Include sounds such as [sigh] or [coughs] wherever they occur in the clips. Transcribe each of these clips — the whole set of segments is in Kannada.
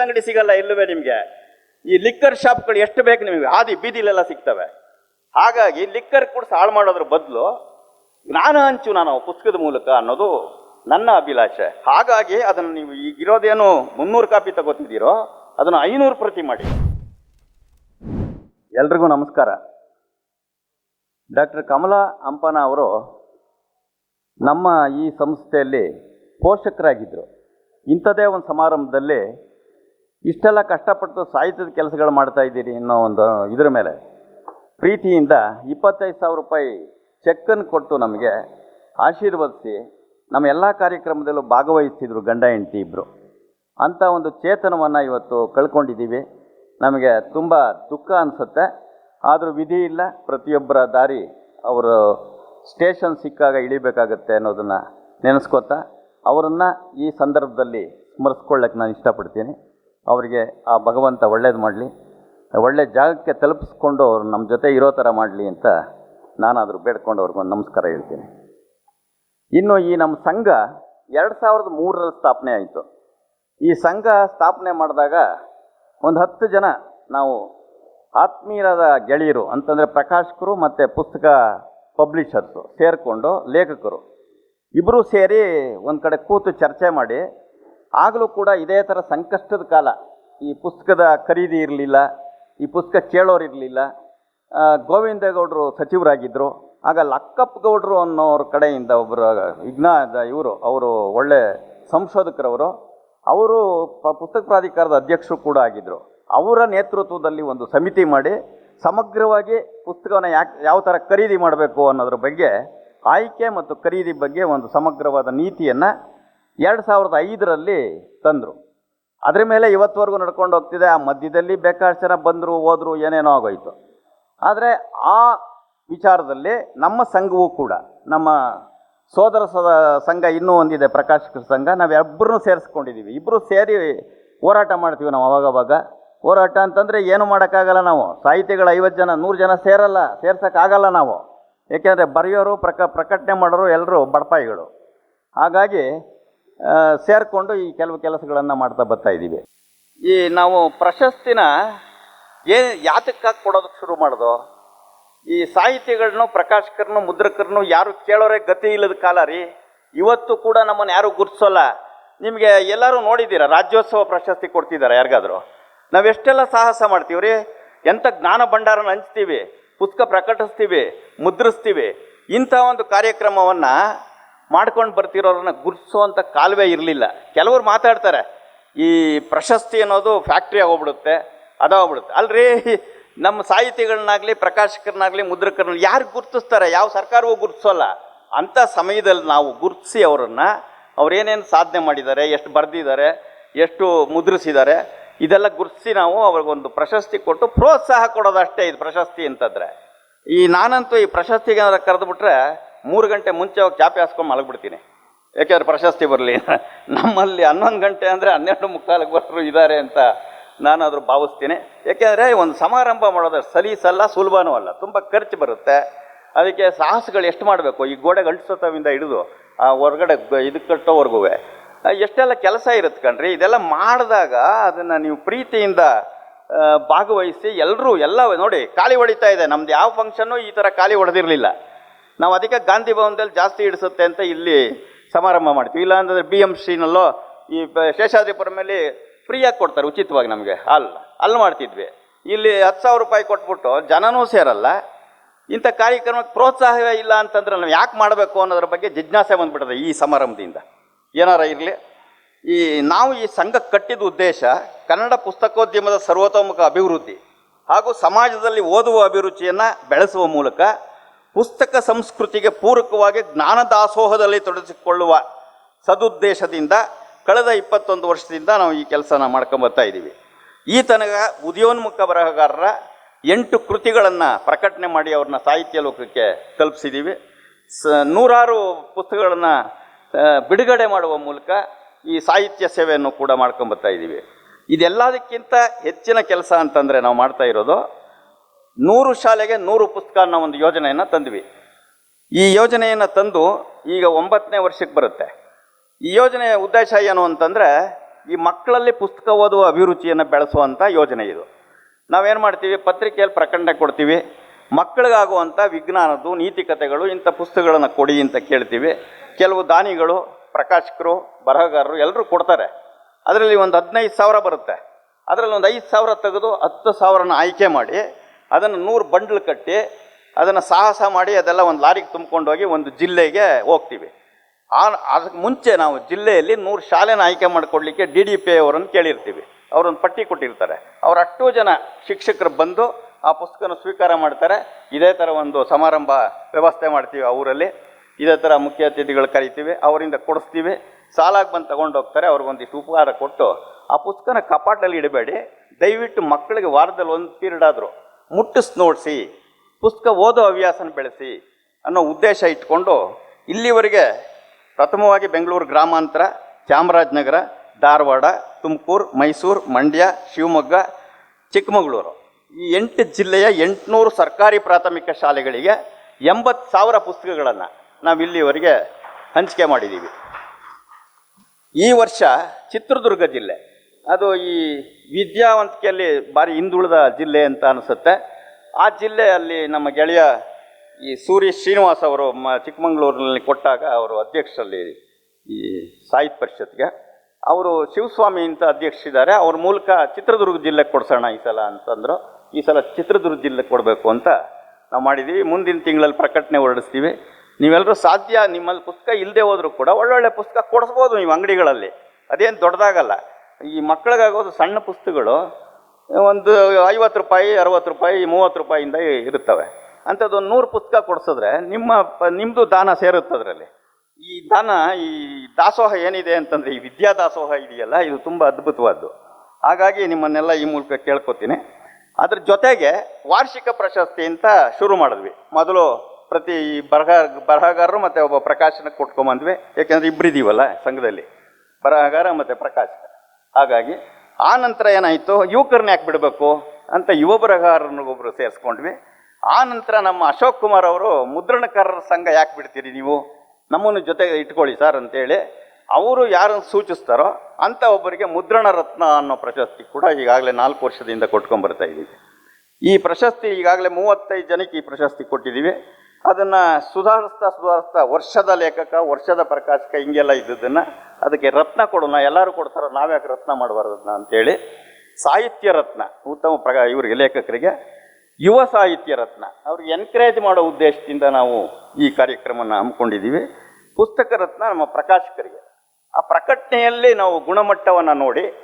ಪುಸ್ತಕದ ಅಂಗಡಿ ಸಿಗಲ್ಲ ಇಲ್ಲವೇ ನಿಮಗೆ? ಈ ಲಿಕ್ಕರ್ ಶಾಪ್ಗಳು ಎಷ್ಟು ಬೇಕು ನಿಮಗೆ? ಹಾದಿ ಬೀದಿಲೆಲ್ಲ ಸಿಗ್ತವೆ. ಹಾಗಾಗಿ ಲಿಕ್ಕರ್ ಕೂಡ ಹಾಳು ಮಾಡೋದ್ರ ಬದಲು ಜ್ಞಾನ ಹಂಚು ನಾನು ಪುಸ್ತಕದ ಮೂಲಕ ಅನ್ನೋದು ನನ್ನ ಅಭಿಲಾಷೆ. ಹಾಗಾಗಿ ಅದನ್ನು ನೀವು ಈಗಿರೋದೇನು ಮುನ್ನೂರು ಕಾಪಿ ತಗೋತಿದ್ದೀರೋ, ಅದನ್ನು ಐನೂರು ಪ್ರತಿ ಮಾಡಿ. ಎಲ್ರಿಗೂ ನಮಸ್ಕಾರ. ಡಾಕ್ಟರ್ ಕಮಲಾ ಅಂಪನ ಅವರು ನಮ್ಮ ಈ ಸಂಸ್ಥೆಯಲ್ಲಿ ಪೋಷಕರಾಗಿದ್ದರು. ಇಂಥದೇ ಒಂದು ಸಮಾರಂಭದಲ್ಲಿ ಇಷ್ಟೆಲ್ಲ ಕಷ್ಟಪಟ್ಟು ಸಾಹಿತ್ಯದ ಕೆಲಸಗಳು ಮಾಡ್ತಾ ಇದ್ದೀರಿ ಅನ್ನೋ ಒಂದು ಇದ್ರ ಮೇಲೆ ಪ್ರೀತಿಯಿಂದ ಇಪ್ಪತ್ತೈದು ಸಾವಿರ ರೂಪಾಯಿ ಚೆಕ್ಕನ್ನು ಕೊಟ್ಟು ನಮಗೆ ಆಶೀರ್ವದಿಸಿ ನಮ್ಮ ಎಲ್ಲ ಕಾರ್ಯಕ್ರಮದಲ್ಲೂ ಭಾಗವಹಿಸ್ತಿದ್ರು ಗಂಡ ಹೆಂಡತಿ ಇಬ್ಬರು ಅಂಥ ಒಂದು ಚೇತನವನ್ನು ಇವತ್ತು ಕಳ್ಕೊಂಡಿದ್ದೀವಿ. ನಮಗೆ ತುಂಬ ದುಃಖ ಅನಿಸುತ್ತೆ. ಆದರೂ ವಿಧಿ ಇಲ್ಲ. ಪ್ರತಿಯೊಬ್ಬರ ದಾರಿ ಅವರು ಸ್ಟೇಷನ್ ಸಿಕ್ಕಾಗ ಇಳಿಬೇಕಾಗತ್ತೆ ಅನ್ನೋದನ್ನು ನೆನೆಸ್ಕೊತಾ ಅವರನ್ನು ಈ ಸಂದರ್ಭದಲ್ಲಿ ಸ್ಮರಿಸ್ಕೊಳ್ಳೋಕ್ಕೆ ನಾನು ಇಷ್ಟಪಡ್ತೀನಿ. ಅವರಿಗೆ ಆ ಭಗವಂತ ಒಳ್ಳೇದು ಮಾಡಲಿ, ಒಳ್ಳೆ ಜಾಗಕ್ಕೆ ತಲುಪಿಸ್ಕೊಂಡು ಅವ್ರು ನಮ್ಮ ಜೊತೆ ಇರೋ ಥರ ಮಾಡಲಿ ಅಂತ ನಾನಾದರೂ ಬೇಡ್ಕೊಂಡು ಅವ್ರಿಗೊಂದು ನಮಸ್ಕಾರ ಹೇಳ್ತೀನಿ. ಇನ್ನು ಈ ನಮ್ಮ ಸಂಘ ಎರಡು ಸಾವಿರದ ಮೂರರಲ್ಲಿ ಸ್ಥಾಪನೆ ಆಯಿತು. ಈ ಸಂಘ ಸ್ಥಾಪನೆ ಮಾಡಿದಾಗ ಒಂದು ಹತ್ತು ಜನ ನಾವು ಆತ್ಮೀಯರಾದ ಗೆಳೆಯರು, ಅಂತಂದರೆ ಪ್ರಕಾಶಕರು ಮತ್ತು ಪುಸ್ತಕ ಪಬ್ಲಿಷರ್ಸು ಸೇರಿಕೊಂಡು ಲೇಖಕರು ಇಬ್ಬರೂ ಸೇರಿ ಒಂದು ಕಡೆ ಕೂತು ಚರ್ಚೆ ಮಾಡಿ ಆಗಲೂ ಕೂಡ ಇದೇ ಥರ ಸಂಕಷ್ಟದ ಕಾಲ. ಈ ಪುಸ್ತಕದ ಖರೀದಿ ಇರಲಿಲ್ಲ, ಈ ಪುಸ್ತಕ ಕೇಳೋರು ಇರಲಿಲ್ಲ. ಗೋವಿಂದೇಗೌಡರು ಸಚಿವರಾಗಿದ್ದರು ಆಗ ಲಕ್ಕಪ್ಪ ಗೌಡರು ಅನ್ನೋರ ಕಡೆಯಿಂದ ಒಬ್ಬರು ವಿಜ್ಞಾನದ ಇವರು, ಅವರು ಒಳ್ಳೆ ಸಂಶೋಧಕರವರು. ಅವರು ಪ- ಪುಸ್ತಕ ಪ್ರಾಧಿಕಾರದ ಅಧ್ಯಕ್ಷರು ಕೂಡ ಆಗಿದ್ದರು ಅವರ ನೇತೃತ್ವದಲ್ಲಿ ಒಂದು ಸಮಿತಿ ಮಾಡಿ ಸಮಗ್ರವಾಗಿ ಪುಸ್ತಕವನ್ನು ಯಾಕೆ, ಯಾವ ಥರ ಖರೀದಿ ಮಾಡಬೇಕು ಅನ್ನೋದ್ರ ಬಗ್ಗೆ ಆಯ್ಕೆ ಮತ್ತು ಖರೀದಿ ಬಗ್ಗೆ ಒಂದು ಸಮಗ್ರವಾದ ನೀತಿಯನ್ನು ಎರಡು ಸಾವಿರದ ಐದರಲ್ಲಿ ತಂದರು. ಅದ್ರ ಮೇಲೆ ಇವತ್ತುವರೆಗೂ ನಡ್ಕೊಂಡು ಹೋಗ್ತಿದೆ. ಆ ಮಧ್ಯದಲ್ಲಿ ಬೇಕಾದಷ್ಟು ಜನ ಬಂದರು, ಹೋದರು, ಏನೇನೋ ಆಗೋಯ್ತು. ಆದರೆ ಆ ವಿಚಾರದಲ್ಲಿ ನಮ್ಮ ಸಂಘವೂ ಕೂಡ, ನಮ್ಮ ಸೋದರ ಸದ, ಸಂಘ ಇನ್ನೂ ಒಂದಿದೆ ಪ್ರಕಾಶಕರ ಸಂಘ. ನಾವಿಬ್ಬರನ್ನೂ ಸೇರಿಸ್ಕೊಂಡಿದ್ದೀವಿ ಇಬ್ಬರು ಸೇರಿ ಹೋರಾಟ ಮಾಡ್ತೀವಿ ನಾವು ಅವಾಗವಾಗ. ಹೋರಾಟ ಅಂತಂದರೆ ಏನು ಮಾಡೋಕ್ಕಾಗಲ್ಲ ನಾವು. ಸಾಹಿತಿಗಳು ಐವತ್ತು ಜನ, ನೂರು ಜನ ಸೇರಲ್ಲ, ಸೇರ್ಸೋಕ್ಕಾಗಲ್ಲ ನಾವು. ಏಕೆಂದರೆ ಬರೆಯೋರು, ಪ್ರಕ, ಪ್ರಕಟಣೆ ಮಾಡೋರು ಎಲ್ಲರೂ ಬಡಪಾಯಿಗಳು. ಹಾಗಾಗಿ ಸೇರಿಕೊಂಡು ಈ ಕೆಲವು ಕೆಲಸಗಳನ್ನು ಮಾಡ್ತಾ ಬರ್ತಾ ಇದ್ದೀವಿ. ಈ ನಾವು ಪ್ರಶಸ್ತಿನ ಏನು ಯಾತಕ್ಕಾಗಿ ಕೊಡೋದಕ್ಕೆ ಶುರು ಮಾಡೋದು? ಈ ಸಾಹಿತಿಗಳನ್ನೂ ಪ್ರಕಾಶಕರನ್ನು ಮುದ್ರಕರನ್ನು ಯಾರು ಕೇಳೋರೇ ಗತಿ ಇಲ್ಲದ ಕಾಲ ರೀ. ಇವತ್ತು ಕೂಡ ನಮ್ಮನ್ನು ಯಾರು ಗುರ್ತಿಸೋಲ್ಲ ನಿಮಗೆ ಎಲ್ಲರೂ ನೋಡಿದ್ದೀರಾ, ರಾಜ್ಯೋತ್ಸವ ಪ್ರಶಸ್ತಿ ಕೊಡ್ತಿದ್ದಾರೆ ಯಾರಿಗಾದ್ರು? ನಾವೆಷ್ಟೆಲ್ಲ ಸಾಹಸ ಮಾಡ್ತೀವಿ ರೀ ಎಂಥ ಜ್ಞಾನ ಭಂಡಾರನ ಹಂಚ್ತೀವಿ, ಪುಸ್ತಕ ಪ್ರಕಟಿಸ್ತೀವಿ, ಮುದ್ರಿಸ್ತೀವಿ. ಇಂಥ ಒಂದು ಕಾರ್ಯಕ್ರಮವನ್ನು ಮಾಡ್ಕೊಂಡು ಬರ್ತಿರೋರನ್ನ ಗುರ್ತಿಸುವಂಥ ಕಾಲುವೆ ಇರಲಿಲ್ಲ. ಕೆಲವರು ಮಾತಾಡ್ತಾರೆ, ಈ ಪ್ರಶಸ್ತಿ ಅನ್ನೋದು ಫ್ಯಾಕ್ಟ್ರಿ ಆಗೋಗ್ಬಿಡುತ್ತೆ, ಅದಾಗ್ಬಿಡುತ್ತೆ. ಅಲ್ರಿ, ನಮ್ಮ ಸಾಹಿತಿಗಳನ್ನಾಗಲಿ, ಪ್ರಕಾಶಕರನ್ನಾಗಲಿ ಮುದ್ರಕರನ್ನ ಯಾರು ಗುರುತಿಸ್ತಾರೆ? ಯಾವ ಸರ್ಕಾರವೂ ಗುರುತಿಸೋಲ್ಲ ಅಂಥ ಸಮಯದಲ್ಲಿ ನಾವು ಗುರುತಿಸಿ ಅವರನ್ನು ಅವರೇನೇನು ಸಾಧನೆ ಮಾಡಿದ್ದಾರೆ, ಎಷ್ಟು ಬರೆದಿದ್ದಾರೆ, ಎಷ್ಟು ಮುದ್ರಿಸಿದ್ದಾರೆ, ಇದೆಲ್ಲ ಗುರುತಿಸಿ ನಾವು ಅವ್ರಿಗೊಂದು ಪ್ರಶಸ್ತಿ ಕೊಟ್ಟು ಪ್ರೋತ್ಸಾಹ ಕೊಡೋದಷ್ಟೇ ಇದು ಪ್ರಶಸ್ತಿ ಅಂತಂದರೆ. ಈ ನಾನಂತೂ ಈ ಪ್ರಶಸ್ತಿಗೆ ಕರೆದುಬಿಟ್ರೆ ಮೂರು ಗಂಟೆ ಮುಂಚೆ ಹೋಗಿ ಚಾಪೆ ಹಾಸ್ಕೊಂಡು ಮಲಗಿಬಿಡ್ತೀನಿ. ಯಾಕೆಂದ್ರೆ ಪ್ರಶಸ್ತಿ ಬರಲಿ ನಮ್ಮಲ್ಲಿ ಹನ್ನೊಂದು ಗಂಟೆ ಅಂದರೆ ಹನ್ನೆರಡು ಮುಕ್ಕಾಲು ಬರೋರು ಇದ್ದಾರೆ ಅಂತ ನಾನಾದರೂ ಭಾವಿಸ್ತೀನಿ. ಯಾಕೆಂದರೆ ಒಂದು ಸಮಾರಂಭ ಮಾಡೋದ್ರೆ ಸಲೀಸಲ್ಲ ಸುಲಭನೂ ಅಲ್ಲ. ತುಂಬ ಖರ್ಚು ಬರುತ್ತೆ. ಅದಕ್ಕೆ ಸಾಹಸಗಳು ಎಷ್ಟು ಮಾಡಬೇಕು? ಈ ಗೋಡೆ ಗಂಟಿಸೋತವಿಂದ ಹಿಡಿದು ಆ ಹೊರಗಡೆ ಇದಕ್ಕೆ ಕಟ್ಟೋವರೆಗೂ ಎಷ್ಟೆಲ್ಲ ಕೆಲಸ ಇರುತ್ತೆ ಕಣ್ರಿ? ಇದೆಲ್ಲ ಮಾಡಿದಾಗ ಅದನ್ನು ನೀವು ಪ್ರೀತಿಯಿಂದ ಭಾಗವಹಿಸಿ ಎಲ್ಲರೂ ಎಲ್ಲ, ನೋಡಿ, ಖಾಲಿ ಹೊಡಿತಾ ಇದೆ. ನಮ್ದು ಯಾವ ಫಂಕ್ಷನ್ನು ಈ ಥರ ಖಾಲಿ ಹೊಡೆದಿರಲಿಲ್ಲ. ನಾವು ಅದಕ್ಕೆ ಗಾಂಧಿ ಭವನದಲ್ಲಿ ಜಾಸ್ತಿ ಹಿಡಿಸುತ್ತೆ ಅಂತ ಇಲ್ಲಿ ಸಮಾರಂಭ ಮಾಡ್ತೀವಿ. ಇಲ್ಲ ಬಿ ಎಂ ಸಿನಲ್ಲೋ ಈ ಬ- ಶೇಷಾದ್ರಿಪುರಮಲ್ಲಿ ಫ್ರೀಯಾಗಿ ಕೊಡ್ತಾರೆ, ಉಚಿತವಾಗಿ ನಮಗೆ ಅಲ್ಲ ಅಲ್ಲಿ ಮಾಡ್ತಿದ್ವಿ. ಇಲ್ಲಿ ಹತ್ತು ಸಾವಿರ ರೂಪಾಯಿ ಕೊಟ್ಬಿಟ್ಟು ಜನನೂ ಸೇರಲ್ಲ. ಇಂಥ ಕಾರ್ಯಕ್ರಮಕ್ಕೆ ಪ್ರೋತ್ಸಾಹವೇ ಇಲ್ಲ ಅಂತಂದ್ರೆ ನಾವು ಯಾಕೆ ಮಾಡಬೇಕು ಅನ್ನೋದ್ರ ಬಗ್ಗೆ ಜಿಜ್ಞಾಸೆ ಬಂದ್ಬಿಟ್ಟದೆ ಈ ಸಮಾರಂಭದಿಂದ. ಏನಾರ ಇರಲಿ. ಈ ನಾವು ಈ ಸಂಘ ಕಟ್ಟಿದ ಉದ್ದೇಶ ಕನ್ನಡ ಪುಸ್ತಕೋದ್ಯಮದ ಸರ್ವತೋಮುಖ ಅಭಿವೃದ್ಧಿ ಹಾಗೂ ಸಮಾಜದಲ್ಲಿ ಓದುವ ಅಭಿರುಚಿಯನ್ನು ಬೆಳೆಸುವ ಮೂಲಕ ಪುಸ್ತಕ ಸಂಸ್ಕೃತಿಗೆ ಪೂರಕವಾಗಿ ಜ್ಞಾನದಾಸೋಹದಲ್ಲಿ ತೊಡಗಿಸಿಕೊಳ್ಳುವ ಸದುದ್ದೇಶದಿಂದ ಕಳೆದ ಇಪ್ಪತ್ತೊಂದು ವರ್ಷದಿಂದ ನಾವು ಈ ಕೆಲಸನ ಮಾಡ್ಕೊಂಬರ್ತಾ ಇದ್ದೀವಿ. ಈ ತನಕ ಉದಯೋನ್ಮುಖ ಬರಹಗಾರರ ಎಂಟು ಕೃತಿಗಳನ್ನು ಪ್ರಕಟಣೆ ಮಾಡಿ ಅವ್ರನ್ನ ಸಾಹಿತ್ಯ ಲೋಕಕ್ಕೆ ತಲುಪಿಸಿದ್ದೀವಿ. ಸ, ನೂರಾರು ಪುಸ್ತಕಗಳನ್ನು ಬಿಡುಗಡೆ ಮಾಡುವ ಮೂಲಕ ಈ ಸಾಹಿತ್ಯ ಸೇವೆಯನ್ನು ಕೂಡ ಮಾಡ್ಕೊಂಬರ್ತಾ ಇದ್ದೀವಿ. ಇದೆಲ್ಲದಕ್ಕಿಂತ ಹೆಚ್ಚಿನ ಕೆಲಸ ಅಂತಂದರೆ ನಾವು ಮಾಡ್ತಾ ಇರೋದು ನೂರು ಶಾಲೆಗೆ ನೂರು ಪುಸ್ತಕ ಅನ್ನೋ ಒಂದು ಯೋಜನೆಯನ್ನು ತಂದ್ವಿ. ಈ ಯೋಜನೆಯನ್ನು ತಂದು ಈಗ ಒಂಬತ್ತನೇ ವರ್ಷಕ್ಕೆ ಬರುತ್ತೆ. ಈ ಯೋಜನೆಯ ಉದ್ದೇಶ ಏನು ಅಂತಂದರೆ, ಈ ಮಕ್ಕಳಲ್ಲಿ ಪುಸ್ತಕ ಓದುವ ಅಭಿರುಚಿಯನ್ನು ಬೆಳೆಸುವಂಥ ಯೋಜನೆ ಇದು. ನಾವೇನು ಮಾಡ್ತೀವಿ? ಪತ್ರಿಕೆಯಲ್ಲಿ ಪ್ರಕಟಣೆ ಕೊಡ್ತೀವಿ. ಮಕ್ಕಳಿಗಾಗುವಂಥ ವಿಜ್ಞಾನದ್ದು, ನೀತಿಕತೆಗಳು, ಇಂಥ ಪುಸ್ತಕಗಳನ್ನು ಕೊಡಿ ಅಂತ ಕೇಳ್ತೀವಿ. ಕೆಲವು ದಾನಿಗಳು, ಪ್ರಕಾಶಕರು, ಬರಹಗಾರರು ಎಲ್ಲರೂ ಕೊಡ್ತಾರೆ. ಅದರಲ್ಲಿ ಒಂದು ಹದಿನೈದು ಸಾವಿರ ಬರುತ್ತೆ. ಅದರಲ್ಲಿ ಒಂದು ಐದು ಸಾವಿರ ತೆಗೆದು ಹತ್ತು ಸಾವಿರನ ಆಯ್ಕೆ ಮಾಡಿ ಅದನ್ನು ನೂರು ಬಂಡ್ಲು ಕಟ್ಟಿ ಅದನ್ನು ಸಾಹಸ ಮಾಡಿ ಅದೆಲ್ಲ ಒಂದು ಲಾರಿಗೆ ತುಂಬ್ಕೊಂಡು ಹೋಗಿ ಒಂದು ಜಿಲ್ಲೆಗೆ ಹೋಗ್ತೀವಿ. ಆ ಅದಕ್ಕೆ ಮುಂಚೆ ನಾವು ಜಿಲ್ಲೆಯಲ್ಲಿ ನೂರು ಶಾಲೆನ ಆಯ್ಕೆ ಮಾಡಿಕೊಡ್ಲಿಕ್ಕೆ ಡಿ ಡಿ ಪಿ ಅವರನ್ನು ಕೇಳಿರ್ತೀವಿ. ಅವರೊಂದು ಪಟ್ಟಿ ಕೊಟ್ಟಿರ್ತಾರೆ. ಅವ್ರ ಅಷ್ಟೂ ಜನ ಶಿಕ್ಷಕರು ಬಂದು ಆ ಪುಸ್ತಕನ ಸ್ವೀಕಾರ ಮಾಡ್ತಾರೆ. ಇದೇ ಥರ ಒಂದು ಸಮಾರಂಭ ವ್ಯವಸ್ಥೆ ಮಾಡ್ತೀವಿ ಆ ಊರಲ್ಲಿ. ಇದೇ ಥರ ಮುಖ್ಯ ಅತಿಥಿಗಳು ಕರಿತೀವಿ, ಅವರಿಂದ ಕೊಡಿಸ್ತೀವಿ. ಸಾಲಾಗಿ ಬಂದು ತಗೊಂಡು ಹೋಗ್ತಾರೆ, ಅವ್ರಿಗೊಂದಿಷ್ಟು ಉಪಹಾರ ಕೊಟ್ಟು ಆ ಪುಸ್ತಕನ ಕಪಾಟಲ್ಲಿ ಇಡಬೇಡಿ. ದಯವಿಟ್ಟು ಮಕ್ಕಳಿಗೆ ವಾರದಲ್ಲಿ ಒಂದು ಪೀರಿಯಡ್ ಆದರೂ ಮುಟ್ಟಿಸ್ ನೋಡಿಸಿ ಪುಸ್ತಕ ಓದೋ ಹವ್ಯಾಸನ ಬೆಳೆಸಿ ಅನ್ನೋ ಉದ್ದೇಶ ಇಟ್ಕೊಂಡು ಇಲ್ಲಿವರೆಗೆ ಪ್ರಥಮವಾಗಿ ಬೆಂಗಳೂರು ಗ್ರಾಮಾಂತರ, ಚಾಮರಾಜನಗರ, ಧಾರವಾಡ, ತುಮಕೂರು, ಮೈಸೂರು, ಮಂಡ್ಯ, ಶಿವಮೊಗ್ಗ, ಚಿಕ್ಕಮಗಳೂರು. ಈ ಎಂಟು ಜಿಲ್ಲೆಯ ಎಂಟುನೂರು ಸರ್ಕಾರಿ ಪ್ರಾಥಮಿಕ ಶಾಲೆಗಳಿಗೆ ಎಂಬತ್ತು ಸಾವಿರ ಪುಸ್ತಕಗಳನ್ನು ನಾವು ಇಲ್ಲಿವರೆಗೆ ಹಂಚಿಕೆ ಮಾಡಿದ್ದೀವಿ. ಈ ವರ್ಷ ಚಿತ್ರದುರ್ಗ ಜಿಲ್ಲೆ. ಅದು ಈ ವಿದ್ಯಾವಂತಿಕೆಯಲ್ಲಿ ಭಾರಿ ಹಿಂದುಳಿದ ಜಿಲ್ಲೆ ಅಂತ ಅನಿಸುತ್ತೆ. ಆ ಜಿಲ್ಲೆಯಲ್ಲಿ ನಮ್ಮ ಗೆಳೆಯ ಈ ಸೂರ್ಯ ಶ್ರೀನಿವಾಸ್ ಅವರು ಮ ಚಿಕ್ಕಮಗಳೂರಿನಲ್ಲಿ ಕೊಟ್ಟಾಗ ಅವರು ಅಧ್ಯಕ್ಷರಲ್ಲಿ ಈ ಸಾಹಿತ್ಯ ಪರಿಷತ್ಗೆ ಅವರು ಶಿವಸ್ವಾಮಿ ಅಂತ ಅಧ್ಯಕ್ಷರಿದ್ದಾರೆ. ಅವ್ರ ಮೂಲಕ ಚಿತ್ರದುರ್ಗ ಜಿಲ್ಲೆಗೆ ಕೊಡ್ಸೋಣ ಈ ಸಲ ಅಂತಂದರು. ಈ ಸಲ ಚಿತ್ರದುರ್ಗ ಜಿಲ್ಲೆಗೆ ಕೊಡಬೇಕು ಅಂತ ನಾವು ಮಾಡಿದ್ದೀವಿ ಮುಂದಿನ ತಿಂಗಳಲ್ಲಿ ಪ್ರಕಟಣೆ ಹೊರಡಿಸ್ತೀವಿ. ನೀವೆಲ್ಲರೂ ಸಾಧ್ಯ, ನಿಮ್ಮಲ್ಲಿ ಪುಸ್ತಕ ಇಲ್ಲದೆ ಹೋದರೂ ಕೂಡ ಒಳ್ಳೊಳ್ಳೆ ಪುಸ್ತಕ ಕೊಡಿಸ್ಬೋದು ನೀವು ಅಂಗಡಿಗಳಲ್ಲಿ. ಅದೇನು ದೊಡ್ಡದಾಗಲ್ಲ. ಈ ಮಕ್ಕಳಿಗಾಗೋದು ಸಣ್ಣ ಪುಸ್ತಕಗಳು, ಒಂದು ಐವತ್ತು ರೂಪಾಯಿ, ಅರವತ್ತು ರೂಪಾಯಿ, ಮೂವತ್ತು ರೂಪಾಯಿಂದ ಇರುತ್ತವೆ. ಅಂಥದ್ದು ಒಂದು ನೂರು ಪುಸ್ತಕ ಕೊಡಿಸಿದ್ರೆ ನಿಮ್ಮ ನಿಮ್ಮದು ದಾನ ಸೇರುತ್ತೆ ಅದರಲ್ಲಿ. ಈ ದಾನ, ಈ ದಾಸೋಹ ಏನಿದೆ ಅಂತಂದರೆ, ಈ ವಿದ್ಯಾ ದಾಸೋಹ ಇದೆಯಲ್ಲ, ಇದು ತುಂಬ ಅದ್ಭುತವಾದ್ದು. ಹಾಗಾಗಿ ನಿಮ್ಮನ್ನೆಲ್ಲ ಈ ಮೂಲಕ ಕೇಳ್ಕೊತೀನಿ. ಅದ್ರ ಜೊತೆಗೆ ವಾರ್ಷಿಕ ಪ್ರಶಸ್ತಿ ಅಂತ ಶುರು ಮಾಡಿದ್ವಿ. ಮೊದಲು ಪ್ರತಿ ಬರಹ, ಬರಹಗಾರರು ಮತ್ತು ಒಬ್ಬ ಪ್ರಕಾಶನಕ್ಕೆ ಕೊಟ್ಕೊಂಬಂದ್ವಿ. ಯಾಕೆಂದರೆ ಇಬ್ಬರಿದ್ದೀವಲ್ಲ ಸಂಘದಲ್ಲಿ. ಬರಹಗಾರ ಮತ್ತು ಪ್ರಕಾಶಕ. ಹಾಗಾಗಿ ಆ ನಂತರ ಏನಾಯಿತು? ಯುವಕರನ್ನ ಯಾಕೆ ಬಿಡಬೇಕು ಅಂತ ಯುವ ಬರಹಗಾರನಿಗೊಬ್ಬರು ಸೇರಿಸ್ಕೊಂಡ್ವಿ. ಆ ನಂತರ ನಮ್ಮ ಅಶೋಕ್ ಕುಮಾರ್ ಅವರು ಮುದ್ರಣಕಾರರ ಸಂಘ ಯಾಕೆ ಬಿಡ್ತೀರಿ ನೀವು? ನಮ್ಮನ್ನು ಜೊತೆಗೆ ಇಟ್ಕೊಳ್ಳಿ ಸರ್ ಅಂತೇಳಿ ಅವರು ಯಾರನ್ನು ಸೂಚಿಸ್ತಾರೋ ಅಂಥ ಒಬ್ಬರಿಗೆ ಮುದ್ರಣ ರತ್ನ ಅನ್ನೋ ಪ್ರಶಸ್ತಿ ಕೂಡ ಈಗಾಗಲೇ ನಾಲ್ಕು ವರ್ಷದಿಂದ ಕೊಟ್ಕೊಂಡ್ಬರ್ತಾ ಇದ್ದೀವಿ ಈ ಪ್ರಶಸ್ತಿ ಈಗಾಗಲೇ ಮೂವತ್ತೈದು ಜನಕ್ಕೆ ಈ ಪ್ರಶಸ್ತಿ ಕೊಟ್ಟಿದ್ದೀವಿ ಅದನ್ನು ಸುಧಾರಿಸ್ತಾ ಸುಧಾರಿಸ್ತಾ ವರ್ಷದ ಲೇಖಕ, ವರ್ಷದ ಪ್ರಕಾಶಕ ಹಿಂಗೆಲ್ಲ ಇದ್ದದನ್ನು ಅದಕ್ಕೆ ರತ್ನ ಕೊಡೋಣ, ಎಲ್ಲರೂ ಕೊಡ್ತಾರ ನಾವ್ಯಾಕೆ ರತ್ನ ಮಾಡಬಾರ್ದನ್ನ ಅಂತೇಳಿ ಸಾಹಿತ್ಯ ರತ್ನ, ಉತ್ತಮ ಪ್ರ ಇವರಿಗೆ ಲೇಖಕರಿಗೆ ಯುವ ಸಾಹಿತ್ಯ ರತ್ನ. ಅವ್ರಿಗೆ ಎನ್ಕರೇಜ್ ಮಾಡೋ ಉದ್ದೇಶದಿಂದ ನಾವು ಈ ಕಾರ್ಯಕ್ರಮನ ಹಮ್ಮಿಕೊಂಡಿದ್ದೀವಿ. ಪುಸ್ತಕ ರತ್ನ ನಮ್ಮ ಪ್ರಕಾಶಕರಿಗೆ. ಆ ಪ್ರಕಟಣೆಯಲ್ಲಿ ನಾವು ಗುಣಮಟ್ಟವನ್ನು ನೋಡಿ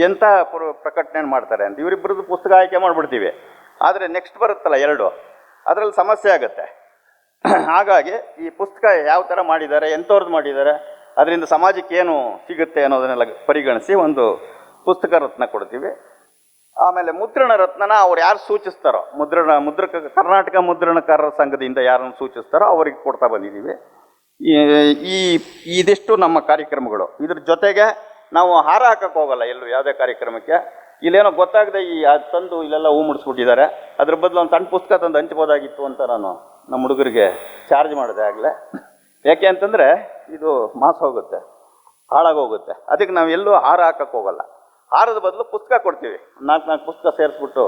ಎಂಥ ಪ್ರ- ಪ್ರಕಟಣೆ ಮಾಡ್ತಾರೆ ಅಂತ. ಇವರಿಬ್ಬರದ್ದು ಪುಸ್ತಕ ಆಯ್ಕೆ ಮಾಡಿಬಿಡ್ತೀವಿ. ಆದರೆ ನೆಕ್ಸ್ಟ್ ಬರುತ್ತಲ್ಲ ಎರಡು. ಅದರಲ್ಲಿ ಸಮಸ್ಯೆ ಆಗುತ್ತೆ. ಹಾಗಾಗಿ ಈ ಪುಸ್ತಕ ಯಾವ ಥರ ಮಾಡಿದ್ದಾರೆ ಎಂಥವ್ರದ್ದು ಮಾಡಿದ್ದಾರೆ, ಅದರಿಂದ ಸಮಾಜಕ್ಕೆ ಏನು ಸಿಗುತ್ತೆ ಅನ್ನೋದನ್ನೆಲ್ಲ ಪರಿಗಣಿಸಿ ಒಂದು ಪುಸ್ತಕ ರತ್ನ ಕೊಡ್ತೀವಿ. ಆಮೇಲೆ ಮುದ್ರಣ ರತ್ನನ ಅವ್ರು ಯಾರು ಸೂಚಿಸ್ತಾರೋ, ಮುದ್ರಣ, ಮುದ್ರಕ, ಕರ್ನಾಟಕ ಮುದ್ರಣಕಾರರ ಸಂಘದಿಂದ ಯಾರನ್ನು ಸೂಚಿಸ್ತಾರೋ ಅವರಿಗೆ ಕೊಡ್ತಾ ಬಂದಿದ್ದೀವಿ. ಈ- ಈ, ಇದಿಷ್ಟು ನಮ್ಮ ಕಾರ್ಯಕ್ರಮಗಳು. ಇದ್ರ ಜೊತೆಗೆ ನಾವು ಹಾರ ಹಾಕಕ್ಕೆ ಹೋಗಲ್ಲ ಎಲ್ಲೂ ಯಾವುದೇ ಕಾರ್ಯಕ್ರಮಕ್ಕೆ. ಇಲ್ಲೇನೋ ಗೊತ್ತಾಗದೆ ಈ ಅದು ತಂದು ಇಲ್ಲೆಲ್ಲ ಹೂ ಮುಡಿಸ್ಬಿಟ್ಟಿದ್ದಾರೆ. ಅದ್ರ ಬದಲು ಒಂದು ಸಣ್ಣ ಪುಸ್ತಕ ತಂದು ಹಂಚ್ಬೋದಾಗಿತ್ತು ಅಂತ ನಾನು ನಮ್ಮ ಹುಡುಗರಿಗೆ ಚಾರ್ಜ್ ಮಾಡಿದೆ ಆಗಲೇ. ಯಾಕೆ ಅಂತಂದರೆ ಇದು ಮಾಸ ಹೋಗುತ್ತೆ ಹಾಳಾಗೋಗುತ್ತೆ ಅದಕ್ಕೆ ನಾವು ಎಲ್ಲೂ ಹಾರ ಹಾಕಕ್ಕೆ ಹೋಗಲ್ಲ. ಹಾರದ ಬದಲು ಪುಸ್ತಕ ಕೊಡ್ತೀವಿ. ನಾಲ್ಕು ನಾಲ್ಕು ಪುಸ್ತಕ ಸೇರಿಸ್ಬಿಟ್ಟು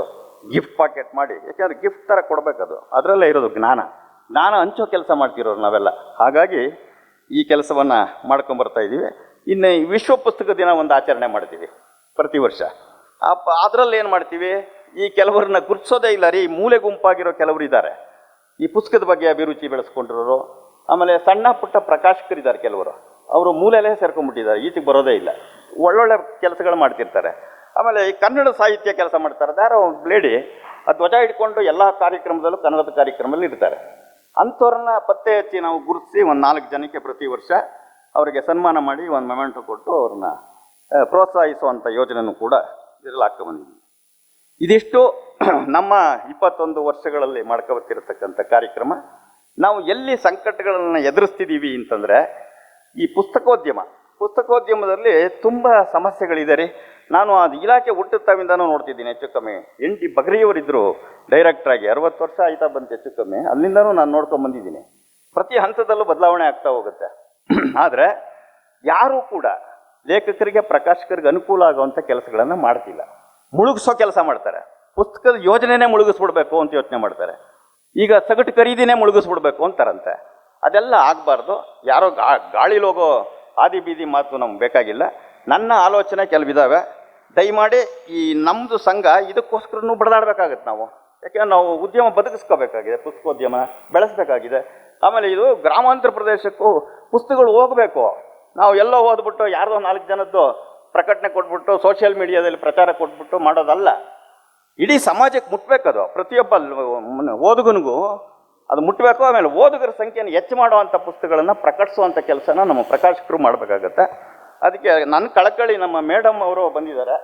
ಗಿಫ್ಟ್ ಪಾಕೆಟ್ ಮಾಡಿ. ಯಾಕೆಂದ್ರೆ ಗಿಫ್ಟ್ ಥರ ಕೊಡಬೇಕದು. ಅದರಲ್ಲೇ ಇರೋದು ಜ್ಞಾನ. ಜ್ಞಾನ ಹಂಚೋ ಕೆಲಸ ಮಾಡ್ತಿರೋರು ನಾವೆಲ್ಲ. ಹಾಗಾಗಿ ಈ ಕೆಲಸವನ್ನು ಮಾಡ್ಕೊಂಬರ್ತಾ ಇದ್ದೀವಿ ಇನ್ನು ವಿಶ್ವ ಪುಸ್ತಕ ದಿನ ಒಂದು ಆಚರಣೆ ಮಾಡ್ತೀವಿ ಪ್ರತಿ ವರ್ಷ. ಅಪ್ಪ ಅದರಲ್ಲಿ ಏನು ಮಾಡ್ತೀವಿ? ಈ ಕೆಲವರನ್ನ ಗುರ್ತಿಸೋದೇ ಇಲ್ಲ ರೀ. ಮೂಲೆ ಗುಂಪಾಗಿರೋ ಕೆಲವರು ಇದ್ದಾರೆ. ಈ ಪುಸ್ತಕದ ಬಗ್ಗೆ ಅಭಿರುಚಿ ಬೆಳೆಸ್ಕೊಂಡಿರೋರು, ಆಮೇಲೆ ಸಣ್ಣ ಪುಟ್ಟ ಪ್ರಕಾಶಕರಿದ್ದಾರೆ ಕೆಲವರು. ಅವರು ಮೂಲೆಯಲ್ಲೇ ಸೇರ್ಕೊಂಡ್ಬಿಟ್ಟಿದ್ದಾರೆ, ಈಚೆಗೆ ಬರೋದೇ ಇಲ್ಲ. ಒಳ್ಳೊಳ್ಳೆ ಕೆಲಸಗಳು ಮಾಡ್ತಿರ್ತಾರೆ. ಆಮೇಲೆ ಈ ಕನ್ನಡ ಸಾಹಿತ್ಯ ಕೆಲಸ ಮಾಡ್ತಾರೆ ಯಾರೋ ಒಂದು ಲೇಡಿ ಧ್ವಜ ಇಟ್ಕೊಂಡು ಎಲ್ಲ ಕಾರ್ಯಕ್ರಮದಲ್ಲೂ ಕನ್ನಡದ ಕಾರ್ಯಕ್ರಮದಲ್ಲಿ ಇರ್ತಾರೆ. ಅಂಥವ್ರನ್ನ ಪತ್ತೆ ಹಚ್ಚಿ ನಾವು ಗುರುತಿಸಿ ಒಂದು ನಾಲ್ಕು ಜನಕ್ಕೆ ಪ್ರತಿ ವರ್ಷ ಅವರಿಗೆ ಸನ್ಮಾನ ಮಾಡಿ ಒಂದು ಮೆಮೆಂಟು ಕೊಟ್ಟು ಅವ್ರನ್ನ ಪ್ರೋತ್ಸಾಹಿಸುವಂಥ ಯೋಜನೆಯೂ ಕೂಡ ಇದರಲ್ಲಿ ಹಾಕ್ಕೊಂಬಂದಿದ್ದೀವಿ ಇದಿಷ್ಟು [clears throat] ನಮ್ಮ ಇಪ್ಪತ್ತೊಂದು ವರ್ಷಗಳಲ್ಲಿ ಮಾಡ್ಕೊಬತ್ತಿರತಕ್ಕಂಥ ಕಾರ್ಯಕ್ರಮ, ನಾವು ಎಲ್ಲಿ ಸಂಕಟಗಳನ್ನು ಎದುರಿಸ್ತಿದ್ದೀವಿ ಅಂತಂದರೆ, ಈ ಪುಸ್ತಕೋದ್ಯಮ. ಪುಸ್ತಕೋದ್ಯಮದಲ್ಲಿ ತುಂಬ ಸಮಸ್ಯೆಗಳಿದೆ ರೀ. ನಾನು ಅದು ಇಲಾಖೆ ಹುಟ್ಟುತ್ತಾವಿಂದನೂ ನೋಡ್ತಿದ್ದೀನಿ ಹೆಚ್ಚು ಕಮ್ಮಿ. ಎನ್ ಟಿ ಬಗ್ರಿಯವರಿದ್ದರು ಡೈರೆಕ್ಟ್ರಾಗಿ ಅರವತ್ತು ವರ್ಷ ಆಯ್ತಾ ಬಂತು ಹೆಚ್ಚು ಕಮ್ಮಿ. ಅಲ್ಲಿಂದನೂ ನಾನು ನೋಡ್ಕೊಂಡು ಬಂದಿದ್ದೀನಿ. ಪ್ರತಿ ಹಂತದಲ್ಲೂ ಬದಲಾವಣೆ ಆಗ್ತಾ ಹೋಗುತ್ತೆ. [clears throat] ಆದರೆ ಯಾರೂ ಕೂಡ ಲೇಖಕರಿಗೆ, ಪ್ರಕಾಶಕರಿಗೆ ಅನುಕೂಲ ಆಗುವಂಥ ಕೆಲಸಗಳನ್ನು ಮಾಡ್ತಿಲ್ಲ. ಮುಳುಗಿಸೋ ಕೆಲಸ ಮಾಡ್ತಾರೆ. ಪುಸ್ತಕದ ಯೋಜನೆನೇ ಮುಳುಗಿಸ್ಬಿಡ್ಬೇಕು ಅಂತ ಯೋಚನೆ ಮಾಡ್ತಾರೆ. ಈಗ ಸಗಟು ಖರೀದಿನೇ ಮುಳುಗಿಸ್ಬಿಡ್ಬೇಕು ಅಂತಾರಂತೆ. ಅದೆಲ್ಲ ಆಗಬಾರ್ದು. ಯಾರೋ ಗಾ ಗಾಳಿಲಿ ಹೋಗೋ ಆದಿ ಬೀದಿ ಮಾತು ನಮ್ಗೆ ಬೇಕಾಗಿಲ್ಲ. ನನ್ನ ಆಲೋಚನೆ ಕೆಲವಿದಾವೆ. ದಯಮಾಡಿ ಈ ನಮ್ಮದು ಸಂಘ ಇದಕ್ಕೋಸ್ಕರನೂ ಬಡದಾಡಬೇಕಾಗತ್ತೆ ನಾವು. ಯಾಕೆಂದ್ರೆ ನಾವು ಉದ್ಯಮ ಬದುಕಿಸ್ಕೋಬೇಕಾಗಿದೆ, ಪುಸ್ತಕೋದ್ಯಮ ಬೆಳೆಸಬೇಕಾಗಿದೆ. ಆಮೇಲೆ ಇದು ಗ್ರಾಮಾಂತರ ಪ್ರದೇಶಕ್ಕೂ ಪುಸ್ತಕಗಳು ಹೋಗಬೇಕು. ನಾವು ಎಲ್ಲೋ ಓದ್ಬಿಟ್ಟು ಯಾರ್ದೋ ನಾಲ್ಕು ಜನದ್ದು ಪ್ರಕಟಣೆ ಕೊಟ್ಬಿಟ್ಟು ಸೋಷಿಯಲ್ ಮೀಡಿಯಾದಲ್ಲಿ ಪ್ರಚಾರ ಕೊಟ್ಬಿಟ್ಟು ಮಾಡೋದಲ್ಲ. ಇಡೀ ಸಮಾಜಕ್ಕೆ ಮುಟ್ಬೇಕದು. ಪ್ರತಿಯೊಬ್ಬ ಓದುಗನಿಗೂ ಅದು ಮುಟ್ಟಬೇಕು ಆಮೇಲೆ ಓದುಗರ ಸಂಖ್ಯೆಯನ್ನು ಹೆಚ್ಚು ಮಾಡುವಂಥ ಪುಸ್ತಕಗಳನ್ನು ಪ್ರಕಟಿಸುವಂಥ ಕೆಲಸನ ನಮ್ಮ ಪ್ರಕಾಶಕರು ಮಾಡಬೇಕಾಗತ್ತೆ. ಅದಕ್ಕೆ ನನ್ನ ಕಳಕಳಿ ನಮ್ಮ ಮೇಡಮ್ ಅವರು ಬಂದಿದ್ದಾರೆ.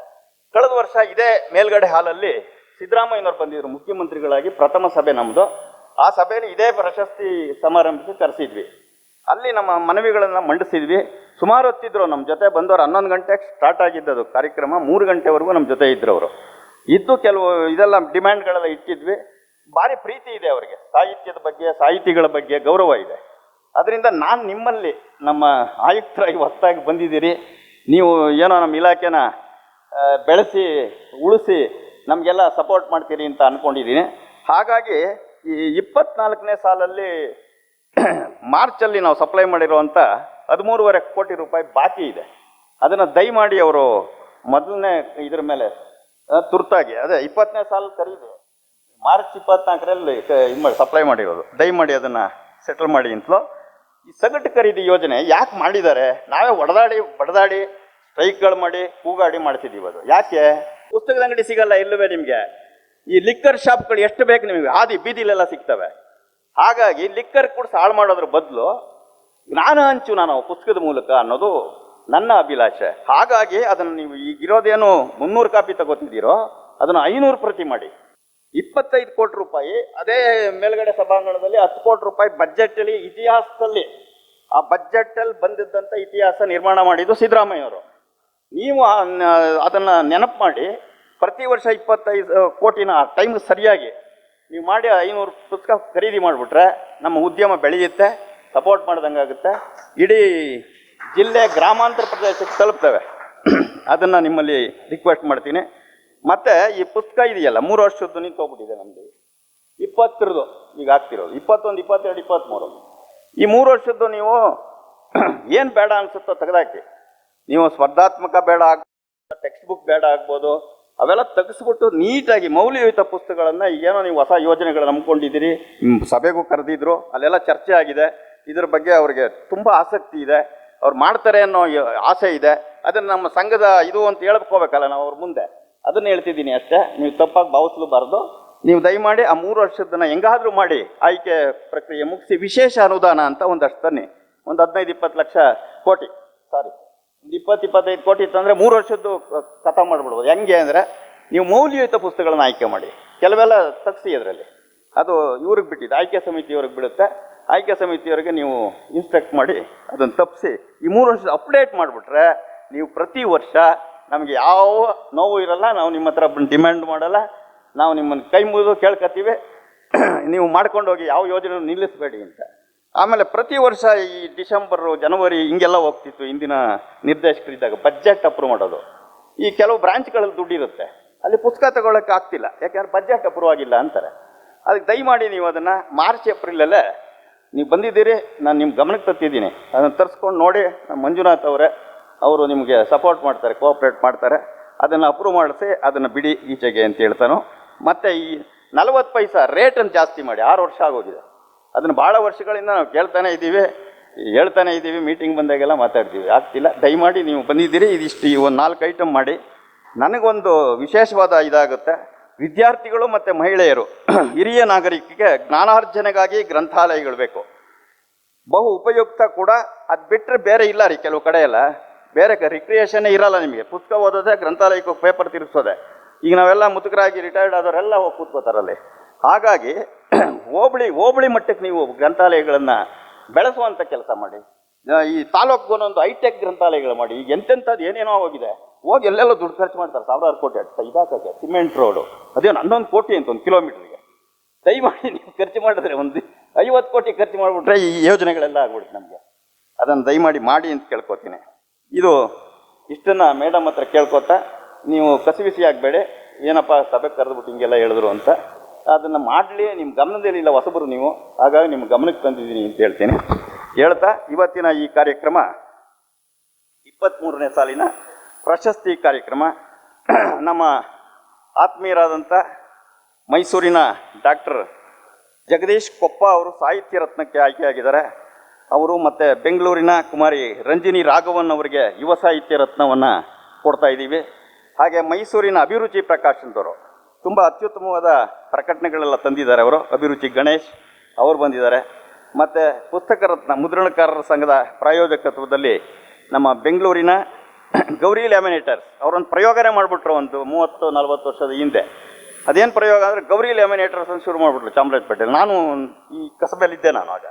ಕಳೆದ ವರ್ಷ ಇದೇ ಮೇಲ್ಗಡೆ ಹಾಲಲ್ಲಿ ಸಿದ್ದರಾಮಯ್ಯನವ್ರು ಬಂದಿದ್ದರು ಮುಖ್ಯಮಂತ್ರಿಗಳಾಗಿ ಪ್ರಥಮ ಸಭೆ ನಮ್ಮದು ಆ ಸಭೆಯಲ್ಲಿ ಇದೇ ಪ್ರಶಸ್ತಿ ಸಮಾರಂಭಕ್ಕೆ ಕರೆಸಿದ್ವಿ. ಅಲ್ಲಿ ನಮ್ಮ ಮನವಿಗಳನ್ನು ಮಂಡಿಸಿದ್ವಿ. ಸುಮಾರು ಹೊತ್ತಿದ್ರು ನಮ್ಮ ಜೊತೆ ಬಂದವರು ಹನ್ನೊಂದು ಗಂಟೆಗೆ ಸ್ಟಾರ್ಟ್ ಆಗಿದ್ದದು ಕಾರ್ಯಕ್ರಮ, ಮೂರು ಗಂಟೆವರೆಗೂ ನಮ್ಮ ಜೊತೆ ಇದ್ದರು ಅವರು. ಇದ್ದು ಕೆಲವು ಇದೆಲ್ಲ ಡಿಮ್ಯಾಂಡ್ಗಳೆಲ್ಲ ಇಟ್ಟಿದ್ವಿ. ಭಾರಿ ಪ್ರೀತಿ ಇದೆ ಅವರಿಗೆ. ಸಾಹಿತ್ಯದ ಬಗ್ಗೆ, ಸಾಹಿತಿಗಳ ಬಗ್ಗೆ ಗೌರವ ಇದೆ. ಅದರಿಂದ ನಾನು ನಿಮ್ಮಲ್ಲಿ ನಮ್ಮ ಆಯುಕ್ತರಾಗಿ ಹೊತ್ತಾಗಿ ಬಂದಿದ್ದೀರಿ. ನೀವು ಏನೋ ನಮ್ಮ ಇಲಾಖೆನ ಬೆಳೆಸಿ, ಉಳಿಸಿ ನಮಗೆಲ್ಲ ಸಪೋರ್ಟ್ ಮಾಡ್ತೀರಿ ಅಂತ ಅಂದ್ಕೊಂಡಿದ್ದೀನಿ ಹಾಗಾಗಿ ಈ ಇಪ್ಪತ್ನಾಲ್ಕನೇ ಸಾಲಲ್ಲಿ [clears throat] ಮಾರ್ಚಲ್ಲಿ ನಾವು ಸಪ್ಲೈ ಮಾಡಿರುವಂಥ ಹದಿಮೂರುವರೆ ಕೋಟಿ ರೂಪಾಯಿ ಬಾಕಿ ಇದೆ. ಅದನ್ನು ದಯಮಾಡಿ ಅವರು ಮೊದಲನೇ ಇದ್ರ ಮೇಲೆ ತುರ್ತಾಗಿ. ಅದೇ, ಇಪ್ಪತ್ತನೇ ಸಾಲ ಖರೀದಿ ಮಾರ್ಚ್ ಇಪ್ಪತ್ನಾಲ್ಕರಲ್ಲಿ ಸಪ್ಲೈ ಮಾಡಿರೋದು. ದಯಮಾಡಿ ಅದನ್ನು ಸೆಟಲ್ ಮಾಡಿ ಅಂತಲೋ ಈ ಸಗಟು ಖರೀದಿ ಯೋಜನೆ ಯಾಕೆ ಮಾಡಿದ್ದಾರೆ? ನಾವೇ ಒಡೆದಾಡಿ, ಬಡದಾಡಿ, ಸ್ಟ್ರೈಕ್ಗಳು ಮಾಡಿ, ಕೂಗಾಡಿ ಮಾಡ್ತಿದ್ದೀವಿ ಅದು. ಯಾಕೆ? ಪುಸ್ತಕದ ಅಂಗಡಿ ಸಿಗಲ್ಲ, ಇಲ್ಲವೇ ನಿಮಗೆ? ಈ ಲಿಕ್ಕರ್ ಶಾಪ್ಗಳು ಎಷ್ಟು ಬೇಕು ನಿಮಗೆ? ಹಾದಿ, ಬೀದಿಲೆಲ್ಲ ಸಿಗ್ತವೆ. ಹಾಗಾಗಿ ಲಿಕ್ಕರ್ ಕೂಡ ಹಾಳು ಮಾಡೋದ್ರ ಬದಲು ಜ್ಞಾನ ಹಂಚು ನಾನು ಪುಸ್ತಕದ ಮೂಲಕ ಅನ್ನೋದು ನನ್ನ ಅಭಿಲಾಷೆ. ಹಾಗಾಗಿ ಅದನ್ನು ನೀವು ಈಗಿರೋದೇನು ಮುನ್ನೂರು ಕಾಪಿ ತಗೋತಿದ್ದೀರೋ, ಅದನ್ನು ಐನೂರು ಪ್ರತಿ ಮಾಡಿ. ಇಪ್ಪತ್ತೈದು ಕೋಟಿ ರೂಪಾಯಿ, ಅದೇ ಮೇಲ್ಗಡೆ ಸಭಾಂಗಣದಲ್ಲಿ ಹತ್ತು ಕೋಟಿ ರೂಪಾಯಿ ಬಜೆಟಲ್ಲಿ ಇತಿಹಾಸದಲ್ಲಿ, ಆ ಬಜೆಟಲ್ಲಿ ಬಂದಿದ್ದಂಥ ಇತಿಹಾಸ ನಿರ್ಮಾಣ ಮಾಡಿದ್ದು ಸಿದ್ದರಾಮಯ್ಯವರು. ನೀವು ಅದನ್ನು ನೆನಪು ಮಾಡಿ, ಪ್ರತಿ ವರ್ಷ ಇಪ್ಪತ್ತೈದು ಕೋಟಿನ ಆ ಟೈಮ್ ಸರಿಯಾಗಿ ನೀವು ಮಾಡಿ ಐನೂರು ಪುಸ್ತಕ ಖರೀದಿ ಮಾಡಿಬಿಟ್ರೆ, ನಮ್ಮ ಉದ್ಯಮ ಬೆಳೆಯುತ್ತೆ ಸಪೋರ್ಟ್ ಮಾಡ್ದಂಗಾಗುತ್ತೆ. ಇಡೀ ಜಿಲ್ಲೆ ಗ್ರಾಮಾಂತರ ಪ್ರದೇಶಕ್ಕೆ ತಲುಪ್ತವೆ. ಅದನ್ನು ನಿಮ್ಮಲ್ಲಿ ರಿಕ್ವೆಸ್ಟ್ ಮಾಡ್ತೀನಿ. ಮತ್ತು ಈ ಪುಸ್ತಕ ಇದೆಯಲ್ಲ, ಮೂರು ವರ್ಷದ್ದು ನಿಂತೋಗ್ಬಿಟ್ಟಿದೆ ನಮ್ಮದು ಇಪ್ಪತ್ತರದ್ದು ಈಗ ಆಗ್ತಿರೋದು ಇಪ್ಪತ್ತೊಂದು, ಇಪ್ಪತ್ತೆರಡು, ಇಪ್ಪತ್ತ್ಮೂರು. ಈ ಮೂರು ವರ್ಷದ್ದು ನೀವು [clears throat] ಏನು ಬೇಡ ಅನಿಸುತ್ತೋ ತೆಗೆದಾಕಿ. ನೀವು ಸ್ಪರ್ಧಾತ್ಮಕ ಬೇಡ ಆಗ ಟೆಕ್ಸ್ಟ್ ಬುಕ್ ಬೇಡ ಆಗ್ಬೋದು, ಅವೆಲ್ಲ ತೆಗೆಸ್ಬಿಟ್ಟು ನೀಟಾಗಿ ಮೌಲ್ಯಯುತ ಪುಸ್ತಕಗಳನ್ನು ಏನೋ ನೀವು ಹೊಸ ಯೋಜನೆಗಳು ನಂಬ್ಕೊಂಡಿದ್ದೀರಿ ಸಭೆಗೂ ಕರೆದಿದ್ರು, ಅಲ್ಲೆಲ್ಲ ಚರ್ಚೆ ಆಗಿದೆ. ಇದ್ರ ಬಗ್ಗೆ ಅವರಿಗೆ ತುಂಬ ಆಸಕ್ತಿ ಇದೆ. ಅವ್ರು ಮಾಡ್ತಾರೆ ಅನ್ನೋ ಆಸೆ ಇದೆ. ಅದನ್ನು ನಮ್ಮ ಸಂಘದ ಇದು ಅಂತ ಹೇಳ್ಕೋಬೇಕಲ್ಲ ನಾವು ಅವ್ರ ಮುಂದೆ. ಅದನ್ನು ಹೇಳ್ತಿದ್ದೀನಿ ಅಷ್ಟೇ. ನೀವು ತಪ್ಪಾಗಿ ಭಾವಿಸ್ಲೂಬಾರ್ದು ನೀವು ದಯಮಾಡಿ ಆ ಮೂರು ವರ್ಷದನ್ನ ಹೆಂಗಾದರೂ ಮಾಡಿ. ಆಯ್ಕೆ ಪ್ರಕ್ರಿಯೆ ಮುಗಿಸಿ ವಿಶೇಷ ಅನುದಾನ ಅಂತ ಒಂದಷ್ಟು ತನ್ನಿ ಒಂದು ಹದಿನೈದು ಇಪ್ಪತ್ತು ಲಕ್ಷ ಕೋಟಿ. ಸಾರಿ ಒಂದು ಇಪ್ಪತ್ತು ಇಪ್ಪತ್ತೈದು ಕೋಟಿ ಇತ್ತಂದರೆ ಮೂರು ವರ್ಷದ್ದು ಕಥ ಮಾಡಿಬಿಡ್ಬೋದು. ಹೆಂಗೆ ಅಂದರೆ ನೀವು ಮೌಲ್ಯಯುತ ಪುಸ್ತಕಗಳನ್ನ ಆಯ್ಕೆ ಮಾಡಿ. ಕೆಲವೆಲ್ಲ ತಗ್ಸಿ ಅದರಲ್ಲಿ. ಅದು ಇವ್ರಿಗೆ ಬಿಟ್ಟಿದ್ದು. ಆಯ್ಕೆ ಸಮಿತಿ ಇವ್ರಿಗೆ ಬಿಡುತ್ತೆ. ಆಯ್ಕೆ ಸಮಿತಿಯವರಿಗೆ ನೀವು ಇನ್ಸ್ಪೆಕ್ಟ್ ಮಾಡಿ ಅದನ್ನು ತಪ್ಪಿಸಿ ಈ ಮೂರು ವರ್ಷದ ಅಪ್ಡೇಟ್ ಮಾಡಿಬಿಟ್ರೆ ನೀವು ಪ್ರತಿ ವರ್ಷ ನಮಗೆ ಯಾವ ನೋವು ಇರಲ್ಲ, ನಾವು ನಿಮ್ಮ ಹತ್ರ ಡಿಮ್ಯಾಂಡ್ ಮಾಡಲ್ಲ, ನಾವು ನಿಮ್ಮನ್ನು ಕೈ ಮುಗಿದು ಕೇಳ್ಕೊತೀವಿ [clears throat] ನೀವು ಮಾಡ್ಕೊಂಡು ಹೋಗಿ ಯಾವ ಯೋಜನೆ ನಿಲ್ಲಿಸಬೇಡಿ ಅಂತ. ಆಮೇಲೆ ಪ್ರತಿ ವರ್ಷ ಈ ಡಿಸೆಂಬರು, ಜನವರಿ ಹಿಂಗೆಲ್ಲ ಹೋಗ್ತಿತ್ತು ಇಂದಿನ ನಿರ್ದೇಶಕರಿದ್ದಾಗ ಬಜೆಟ್ ಅಪ್ರೂವ್ ಮಾಡೋದು. ಈ ಕೆಲವು ಬ್ರಾಂಚ್ಗಳಲ್ಲಿ ದುಡ್ಡಿರುತ್ತೆ ಅಲ್ಲಿ ಪುಸ್ತಕ ತಗೊಳ್ಳೋಕೆ ಆಗ್ತಿಲ್ಲ. ಯಾಕೆಂದ್ರೆ ಬಜೆಟ್ ಅಪ್ರೂವ್ ಆಗಿಲ್ಲ ಅಂತಾರೆ. ಅದಕ್ಕೆ ದಯಮಾಡಿ ನೀವು ಅದನ್ನು ಮಾರ್ಚ್, ಏಪ್ರಿಲಲ್ಲೇ ನೀವು ಬಂದಿದ್ದೀರಿ, ನಾನು ನಿಮ್ಮ ಗಮನಕ್ಕೆ ತತ್ತಿದ್ದೀನಿ ಅದನ್ನು ತರಿಸ್ಕೊಂಡು ನೋಡಿ ಮಂಜುನಾಥ್ ಅವರೇ, ಅವರು ನಿಮಗೆ ಸಪೋರ್ಟ್ ಮಾಡ್ತಾರೆ ಕೋಆಪ್ರೇಟ್ ಮಾಡ್ತಾರೆ. ಅದನ್ನು ಅಪ್ರೂವ್ ಮಾಡಿಸಿ, ಅದನ್ನು ಬಿಡಿ ಈಚೆಗೆ ಅಂತ ಹೇಳ್ತಾನೋ. ಮತ್ತು ಈ ನಲವತ್ತು ಪೈಸಾ ರೇಟನ್ನು ಜಾಸ್ತಿ ಮಾಡಿ, ಆರು ವರ್ಷ ಆಗೋಗಿದೆ. ಅದನ್ನು ಭಾಳ ವರ್ಷಗಳಿಂದ ನಾವು ಕೇಳ್ತಾನೆ ಇದ್ದೀವಿ. ಹೇಳ್ತಾನೆ ಇದ್ದೀವಿ ಮೀಟಿಂಗ್ ಬಂದಾಗೆಲ್ಲ ಮಾತಾಡ್ತೀವಿ. ಆಗ್ತಿಲ್ಲ. ದಯಮಾಡಿ ನೀವು ಬಂದಿದ್ದೀರಿ, ಇದಿಷ್ಟು ಈ ಒಂದು ನಾಲ್ಕು ಐಟಮ್ ಮಾಡಿ. ನನಗೊಂದು ವಿಶೇಷವಾದ ಇದಾಗುತ್ತೆ. ವಿದ್ಯಾರ್ಥಿಗಳು ಮತ್ತು ಮಹಿಳೆಯರು, [clears throat] ಹಿರಿಯ ನಾಗರಿಕರಿಗೆ ಜ್ಞಾನಾರ್ಜನೆಗಾಗಿ ಗ್ರಂಥಾಲಯಗಳು ಬೇಕು. ಬಹು ಉಪಯುಕ್ತ ಕೂಡ, ಅದು ಬಿಟ್ಟರೆ ಬೇರೆ ಇಲ್ಲ ರೀ ಕೆಲವು ಕಡೆ ಎಲ್ಲ. ಬೇರೆ ರಿಕ್ರಿಯೇಷನ್ನೇ ಇರಲ್ಲ ನಿಮಗೆ. ಪುಸ್ತಕ ಓದೋದೇ ಗ್ರಂಥಾಲಯಕ್ಕೆ ಪೇಪರ್ ತಿರುಗಿಸೋದೆ. ಈಗ ನಾವೆಲ್ಲ ಮುದುಕರಾಗಿ ರಿಟೈರ್ಡ್ ಆದವರೆಲ್ಲ ಹೋಗಿ ಕೂತ್ಕೋತಾರಲ್ಲಿ ಹಾಗಾಗಿ, [clears throat] ಹೋಬಳಿ ಹೋಬಳಿ ಮಟ್ಟಕ್ಕೆ ನೀವು ಗ್ರಂಥಾಲಯಗಳನ್ನು ಬೆಳೆಸುವಂಥ ಕೆಲಸ ಮಾಡಿ. ಈ ತಾಲೂಕು ಒಂದೊಂದು ಹೈಟೆಕ್ ಗ್ರಂಥಾಲಯಗಳು ಮಾಡಿ. ಈಗ ಎಂತೆಂಥದ್ದು ಏನೇನೋ ಹೋಗಿದೆ. ಹೋಗಿ ಎಲ್ಲೆಲ್ಲೋ ದುಡ್ಡು ಖರ್ಚು ಮಾಡ್ತಾರೆ. ಸಾವಿರಾರು ಕೋಟಿ ಇದಾಕಕ್ಕೆ ಸಿಮೆಂಟ್ ರೋಡು ಅದೇನು ಹನ್ನೊಂದು ಕೋಟಿ ಅಂತ ಒಂದು ಕಿಲೋಮೀಟ್ರಿಗೆ ದಯಮಾಡಿ ನೀವು ಖರ್ಚು ಮಾಡಿದ್ರೆ ಒಂದು ಐವತ್ತು ಕೋಟಿ ಖರ್ಚು ಮಾಡಿಬಿಟ್ರೆ ಈ ಯೋಜನೆಗಳೆಲ್ಲ ಆಗ್ಬಿಡುತ್ತೆ ನಮಗೆ. ಅದನ್ನು ದಯಮಾಡಿ ಮಾಡಿ ಅಂತ ಕೇಳ್ಕೊತೀನಿ. ಇದು ಇಷ್ಟನ್ನು ಮೇಡಮ್ ಹತ್ರ ಕೇಳ್ಕೊತಾ, ನೀವು ಕಸಿವಿಸಿ ಆಗಬೇಡಿ, ಏನಪ್ಪ ಸಭೆ ಕರೆದ್ಬಿಟ್ಟು ಹಿಂಗೆಲ್ಲ ಹೇಳಿದ್ರು ಅಂತ. ಅದನ್ನು ಮಾಡಲಿ ನಿಮ್ಮ ಗಮನದಲ್ಲಿಲ್ಲ ಹೊಸಬರು ನೀವು, ಹಾಗಾಗಿ ನಿಮ್ಮ ಗಮನಕ್ಕೆ ತಂದಿದ್ದೀನಿ ಅಂತ ಹೇಳ್ತೀನಿ. ಹೇಳ್ತಾ, ಇವತ್ತಿನ ಈ ಕಾರ್ಯಕ್ರಮ ಇಪ್ಪತ್ತ್ಮೂರನೇ ಸಾಲಿನ ಪ್ರಶಸ್ತಿ ಕಾರ್ಯಕ್ರಮ. ನಮ್ಮ ಆತ್ಮೀಯರಾದಂಥ ಮೈಸೂರಿನ ಡಾಕ್ಟರ್ ಜಗದೀಶ್ ಕೊಪ್ಪ ಅವರು ಸಾಹಿತ್ಯ ರತ್ನಕ್ಕೆ ಆಯ್ಕೆಯಾಗಿದ್ದಾರೆ. ಅವರು ಮತ್ತು ಬೆಂಗಳೂರಿನ ಕುಮಾರಿ ರಂಜಿನಿ ರಾಘವನ್ ಅವರಿಗೆ ಯುವ ಸಾಹಿತ್ಯ ರತ್ನವನ್ನು ಕೊಡ್ತಾ ಇದ್ದೀವಿ. ಹಾಗೆ ಮೈಸೂರಿನ ಅಭಿರುಚಿ ಪ್ರಕಾಶ್ ಅಂತವರು. ತುಂಬ ಅತ್ಯುತ್ತಮವಾದ ಪ್ರಕಟಣೆಗಳೆಲ್ಲ ತಂದಿದ್ದಾರೆ ಅವರು. ಅಭಿರುಚಿ ಗಣೇಶ್ ಅವರು ಬಂದಿದ್ದಾರೆ. ಮತ್ತು ಪುಸ್ತಕ ರತ್ನ ಮುದ್ರಣಕಾರರ ಸಂಘದ ಪ್ರಾಯೋಜಕತ್ವದಲ್ಲಿ ನಮ್ಮ ಬೆಂಗಳೂರಿನ [coughs] ಗೌರಿ ಲ್ಯಾಮಿನೇಟರ್ಸ್ ಅವರೊಂದು ಪ್ರಯೋಗನೇ ಮಾಡಿಬಿಟ್ರು ಒಂದು ಮೂವತ್ತು, ನಲವತ್ತು ವರ್ಷದ ಹಿಂದೆ. ಅದೇನು ಪ್ರಯೋಗ ಅಂದರೆ ಗೌರಿ ಲ್ಯಾಮಿನೇಟರ್ಸ್ ಅಂತ ಶುರು ಮಾಡಿಬಿಟ್ರು ಚಾಮರಾಜಪೇಟೆಯಲ್ಲಿ ನಾನು ಈ ಕಸಬಲ್ಲಿದ್ದೆ ನಾನು ಆಗ.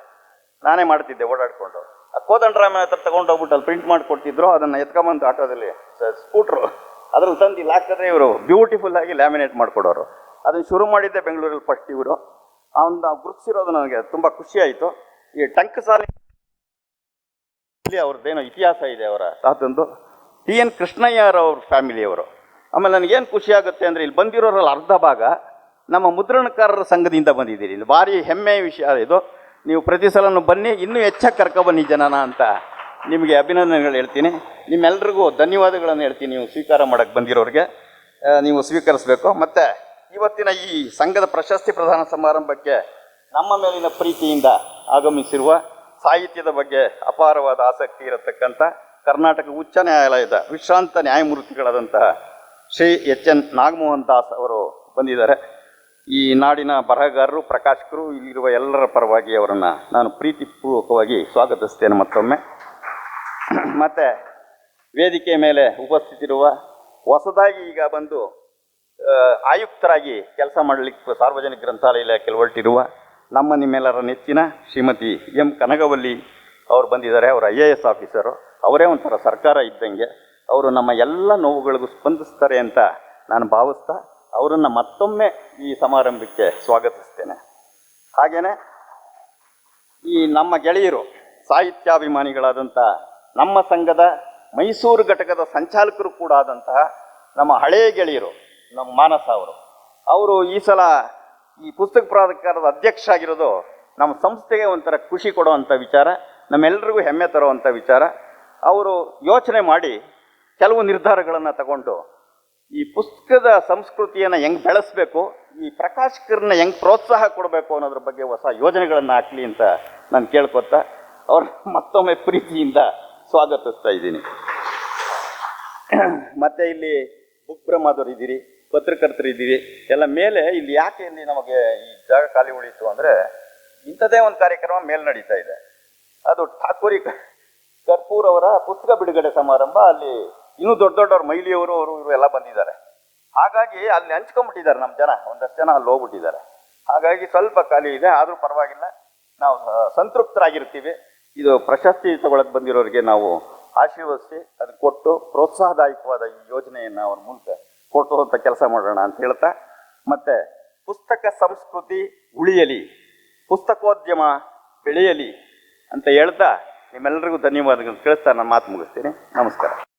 ನಾನೇ ಮಾಡ್ತಿದ್ದೆ, ಓಡಾಡಿಕೊಂಡು. ಆ ಕೋದಂಡರಾಮನ ಹತ್ರ ತೊಗೊಂಡೋಗ್ಬಿಟ್ಟು ಅಲ್ಲಿ ಪ್ರಿಂಟ್ ಮಾಡಿಕೊಡ್ತಿದ್ರು, ಅದನ್ನು ಎತ್ಕೊಂಬಂದು ಆಟೋದಲ್ಲಿ ಸ್ಕೂಟ್ರು ಅದ್ರಲ್ಲಿ ತಂದು ಇಲ್ಲಿ ಇವರು ಬ್ಯೂಟಿಫುಲ್ ಆಗಿ ಲ್ಯಾಮಿನೇಟ್ ಮಾಡಿಕೊಡೋರು. ಅದನ್ನು ಶುರು ಮಾಡಿದ್ದೆ ಬೆಂಗಳೂರಲ್ಲಿ ಫಸ್ಟ್ ಇವರು. ಅವನ್ನ ಗುರುತಿಸಿರೋದು ನನಗೆ ತುಂಬ ಖುಷಿ ಆಯಿತು. ಈ ಟಂಕಸಾಲಿ ಇಲ್ಲಿ ಅವ್ರದ್ದೇನೋ ಇತಿಹಾಸ ಇದೆ ಅವರ, ತಾತಂದು. ಟಿ ಎನ್ ಕೃಷ್ಣಯ್ಯರವ್ರ ಫ್ಯಾಮಿಲಿಯವರು ಆಮೇಲೆ ನನಗೇನು ಖುಷಿ ಆಗುತ್ತೆ ಅಂದರೆ ಇಲ್ಲಿ ಬಂದಿರೋರಲ್ಲಿ ಅರ್ಧ ಭಾಗ ನಮ್ಮ ಮುದ್ರಣಕಾರರ ಸಂಘದಿಂದ ಬಂದಿದ್ದೀರಿ. ಇಲ್ಲಿ ಭಾರಿ ಹೆಮ್ಮೆಯ ವಿಷಯ ಇದು ನೀವು ಪ್ರತಿ ಸಲನೂ ಬನ್ನಿ, ಇನ್ನೂ ಹೆಚ್ಚಾಗಿ ಕರ್ಕೊಬನ್ನಿ ಜನನ ಅಂತ ನಿಮಗೆ ಅಭಿನಂದನೆಗಳು ಹೇಳ್ತೀನಿ. ನಿಮ್ಮೆಲ್ರಿಗೂ ಧನ್ಯವಾದಗಳನ್ನು ಹೇಳ್ತೀನಿ ನೀವು ಸ್ವೀಕಾರ ಮಾಡೋಕ್ಕೆ ಬಂದಿರೋರಿಗೆ. ನೀವು ಸ್ವೀಕರಿಸಬೇಕು. ಮತ್ತು ಇವತ್ತಿನ ಈ ಸಂಘದ ಪ್ರಶಸ್ತಿ ಪ್ರದಾನ ಸಮಾರಂಭಕ್ಕೆ ನಮ್ಮ ಮೇಲಿನ ಪ್ರೀತಿಯಿಂದ ಆಗಮಿಸಿರುವ ಸಾಹಿತ್ಯದ ಬಗ್ಗೆ ಅಪಾರವಾದ ಆಸಕ್ತಿ ಇರತಕ್ಕಂಥ ಕರ್ನಾಟಕ ಉಚ್ಚ ನ್ಯಾಯಾಲಯದ ವಿಶ್ರಾಂತ ನ್ಯಾಯಮೂರ್ತಿಗಳಾದಂತಹ ಶ್ರೀ ಎಚ್ ಎನ್ ನಾಗಮೋಹನ್ ದಾಸ್ ಅವರು ಬಂದಿದ್ದಾರೆ. ಈ ನಾಡಿನ ಬರಹಗಾರರು, ಪ್ರಕಾಶಕರು, ಇಲ್ಲಿರುವ ಎಲ್ಲರ ಪರವಾಗಿ ಅವರನ್ನು ನಾನು ಪ್ರೀತಿಪೂರ್ವಕವಾಗಿ ಸ್ವಾಗತಿಸ್ತೇನೆ ಮತ್ತೊಮ್ಮೆ. ಮತ್ತು ವೇದಿಕೆ ಮೇಲೆ ಉಪಸ್ಥಿತಿರುವ ಹೊಸದಾಗಿ ಈಗ ಬಂದು ಆಯುಕ್ತರಾಗಿ ಕೆಲಸ ಮಾಡಲಿಕ್ಕೆ ಸಾರ್ವಜನಿಕ ಗ್ರಂಥಾಲಯ ಇಲಾಖೆಯಲ್ಲಿ ಹೊರಟಿರುವ ನಮ್ಮ ನಿಮ್ಮೆಲ್ಲರ ನೆಚ್ಚಿನ ಶ್ರೀಮತಿ ಎಂ. ಕನಗವಲ್ಲಿ ಅವರು ಬಂದಿದ್ದಾರೆ, ಅವರು ಐ ಎ ಎಸ್ ಆಫೀಸರು. ಅವರೇ ಒಂಥರ ಸರ್ಕಾರ ಇದ್ದಂಗೆ ಅವರು ನಮ್ಮ ಎಲ್ಲ ನೋವುಗಳಿಗೂ ಸ್ಪಂದಿಸ್ತಾರೆ ಅಂತ ನಾನು ಭಾವಿಸ್ತಾ ಅವರನ್ನು ಮತ್ತೊಮ್ಮೆ ಈ ಸಮಾರಂಭಕ್ಕೆ ಸ್ವಾಗತಿಸ್ತೇನೆ. ಹಾಗೆಯೇ ಈ ನಮ್ಮ ಗೆಳೆಯರು, ಸಾಹಿತ್ಯಾಭಿಮಾನಿಗಳಾದಂಥ ನಮ್ಮ ಸಂಘದ ಮೈಸೂರು ಘಟಕದ ಸಂಚಾಲಕರು ಕೂಡ ಆದಂತಹ ನಮ್ಮ ಹಳೆಯ ಗೆಳೆಯರು, ನಮ್ಮ ಮಾನಸ ಅವರು. ಅವರು ಈ ಸಲ ಈ ಪುಸ್ತಕ ಪ್ರಾಧಿಕಾರದ ಅಧ್ಯಕ್ಷ ಆಗಿರೋದು ನಮ್ಮ ಸಂಸ್ಥೆಗೆ ಒಂಥರ ಖುಷಿ ಕೊಡುವಂಥ ವಿಚಾರ ನಮ್ಮೆಲ್ಲರಿಗೂ ಹೆಮ್ಮೆ ತರುವಂಥ ವಿಚಾರ. ಅವರು ಯೋಚನೆ ಮಾಡಿ ಕೆಲವು ನಿರ್ಧಾರಗಳನ್ನು ತಗೊಂಡು ಈ ಪುಸ್ತಕದ ಸಂಸ್ಕೃತಿಯನ್ನು ಹೆಂಗೆ ಬೆಳೆಸಬೇಕು, ಈ ಪ್ರಕಾಶಕರನ್ನ ಹೆಂಗೆ ಪ್ರೋತ್ಸಾಹ ಕೊಡಬೇಕು ಅನ್ನೋದ್ರ ಬಗ್ಗೆ ಹೊಸ ಯೋಜನೆಗಳನ್ನು ಹಾಕಲಿ ಅಂತ ನಾನು ಕೇಳ್ಕೊತಾ ಅವ್ರ ಮತ್ತೊಮ್ಮೆ ಪ್ರೀತಿಯಿಂದ ಸ್ವಾಗತಿಸ್ತಾ ಇದ್ದೀನಿ. ಮತ್ತೆ ಇಲ್ಲಿ ಬುಕ್ ಬ್ರಹ್ಮದವ್ರು ಇದ್ದೀರಿ, ಪತ್ರಕರ್ತರು ಇದ್ದೀರಿ, ಎಲ್ಲ ಮೇಲೆ ಇಲ್ಲಿ ಯಾಕೆ ಇಲ್ಲಿ ನಮಗೆ ಈ ಜಾಗ ಖಾಲಿ ಉಳಿತು ಅಂದರೆ ಇಂಥದೇ ಒಂದು ಕಾರ್ಯಕ್ರಮ ಮೇಲೆ ನಡೀತಾ ಇದೆ. ಅದು ಠಾಕೂರಿ ಕರ್ಪೂರ್ ಅವರ ಪುಸ್ತಕ ಬಿಡುಗಡೆ ಸಮಾರಂಭ, ಅಲ್ಲಿ ಇನ್ನೂ ದೊಡ್ಡ ದೊಡ್ಡವ್ರ, ಮೈಲಿಯವರು, ಅವರು, ಇವರು ಎಲ್ಲ ಬಂದಿದ್ದಾರೆ. ಹಾಗಾಗಿ ಅಲ್ಲಿ ಹಂಚ್ಕೊಂಡ್ಬಿಟ್ಟಿದ್ದಾರೆ ನಮ್ಮ ಜನ. ಒಂದಷ್ಟು ಜನ ಅಲ್ಲಿ ಹೋಗ್ಬಿಟ್ಟಿದ್ದಾರೆ. ಹಾಗಾಗಿ ಸ್ವಲ್ಪ ಖಾಲಿ ಇದೆ, ಆದರೂ ಪರವಾಗಿಲ್ಲ. ನಾವು ಸಂತೃಪ್ತರಾಗಿರ್ತೀವಿ. ಇದು ಪ್ರಶಸ್ತಿ ತಗೊಳಕ್ಕೆ ಬಂದಿರೋರಿಗೆ ನಾವು ಆಶೀರ್ವದಿಸಿ, ಅದನ್ನು ಕೊಟ್ಟು ಪ್ರೋತ್ಸಾಹದಾಯಕವಾದ ಈ ಯೋಜನೆಯನ್ನು ಅವ್ರ ಮೂಲಕ ಕೊಟ್ಟು ಅಂತ ಕೆಲಸ ಮಾಡೋಣ ಅಂತ ಹೇಳ್ತಾ, ಮತ್ತು ಪುಸ್ತಕ ಸಂಸ್ಕೃತಿ ಉಳಿಯಲಿ, ಪುಸ್ತಕೋದ್ಯಮ ಬೆಳೆಯಲಿ ಅಂತ ಹೇಳ್ತಾ ನಿಮ್ಮೆಲ್ಲರಿಗೂ ಧನ್ಯವಾದಗಳು. ತಿಳಿಸ್ತಾ ನಾನು ಮಾತು ಮುಗಿಸ್ತೀನಿ. ನಮಸ್ಕಾರ.